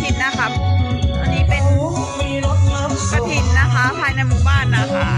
วัดบ้านตาชินนะคะอันนี้เป็นกระถินนะคะ ภายในหมู่บ้านนะคะ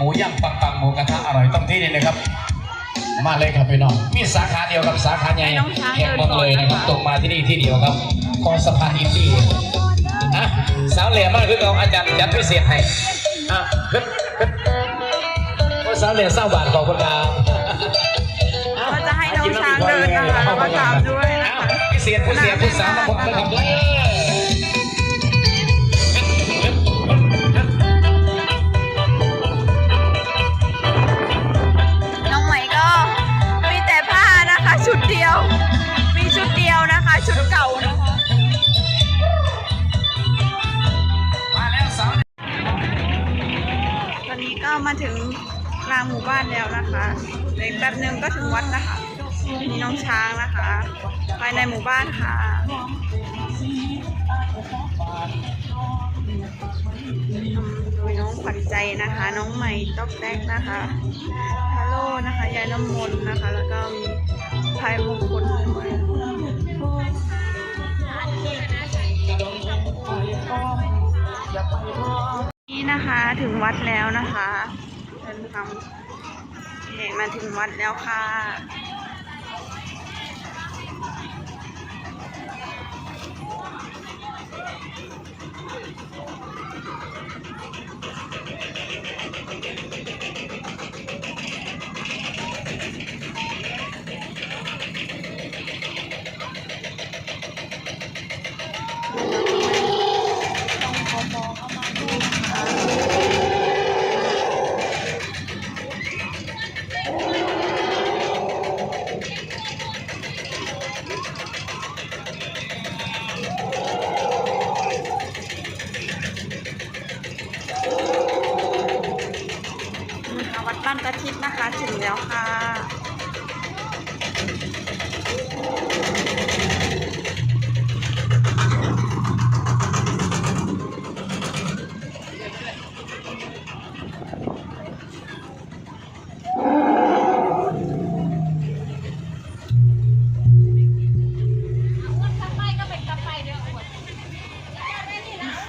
หมูย่างปังปังหมูกระทะอร่อยต้องที่นี่เลยครับ มาเลยครับพี่น้องมีสาขาเดียวกับสาขาใหญ่แห่งเมืองเลยนะครับตรงมาที่นี่ที่เดียวครับคอสะพานอินดี้อะสาวเหลี่ยมมากคือเราอาจารย์ยัดพิเศษให้อะขึ้นขึ้นโอ้สาวเหลี่ยมเศร้าบาทขอบคุณครับก็จะให้น้องช้างเดินนะคะแล้วก็ตามด้วยนะคะพิเศษผู้เสียผู้สาวมาพบกันครับ ชุดเก่านะคะมาแล้วสาวตอนนี้ก็มาถึงกลางหมู่บ้านแล้วนะคะเดี๋ยวแป๊บนึงก็ถึงวัดนะคะมีน้องช้างนะคะภายในหมู่บ้านค่ะโดยน้องขวัญใจนะคะ น้องใหม่ต๊อกแตกนะคะฮัลโหลนะคะยายน้ำมนต์นะคะ แล้วก็มีพายมงคลด้วย นี่นะคะถึงวัดแล้วนะคะเดินทางเห่มาถึงวัดแล้วค่ะ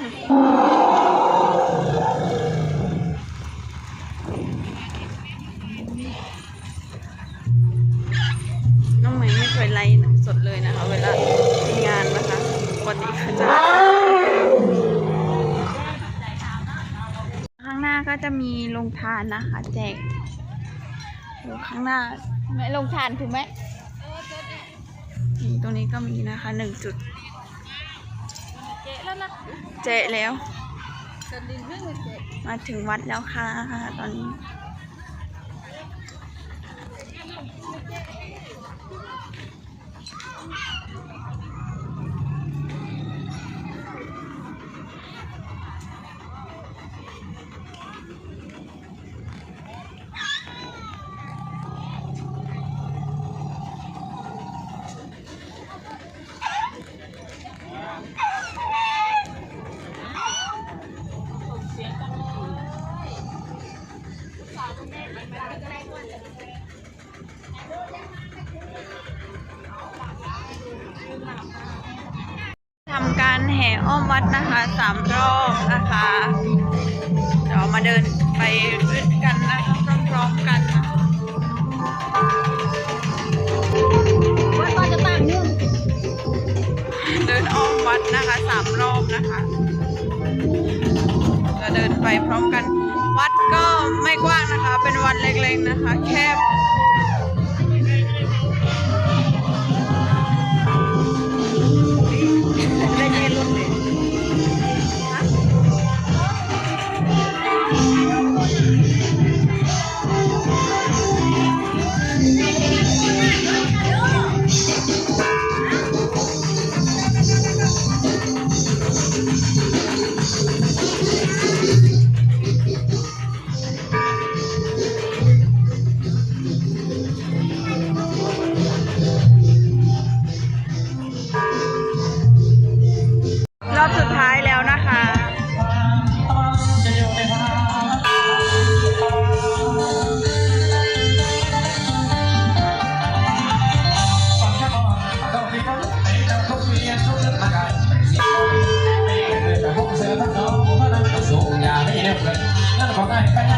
น้องใหม่ไม่เคยไลฟ์สดเลยนะคะ เวลามีงานนะคะวันนี้เขาจะ ข้างหน้าก็จะมีโรงทานนะคะ แจกอยู่ข้างหน้าไหมโรงทานถูกไหมนี่ตรงนี้ก็มีนะคะหนึ่งจุด เจ๊แล้วนะเจ๊แล้วเดินดินเรื่องเลยเจ๊มาถึงวัดแล้วค่ะ ตอนนี้ วัดนะคะสามรอบนะคะเดี๋ยวมาเดินไปด้วยกันนะคะพร้อมๆกันนะวัดตอนจะต่างเนื่งเดินอ้อมวัดนะคะสามรอบนะคะจะเดินไปพร้อมกัน วัดก็ไม่กว้างนะคะ เป็นวัดเล็กๆนะคะ แคบ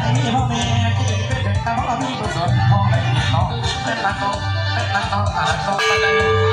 ไต่มีพ่อแม่ที่เป็นแต่พ่อมีประสบห้องไปน้องเป็นตาโตเป็นตาโตตาโตตาโต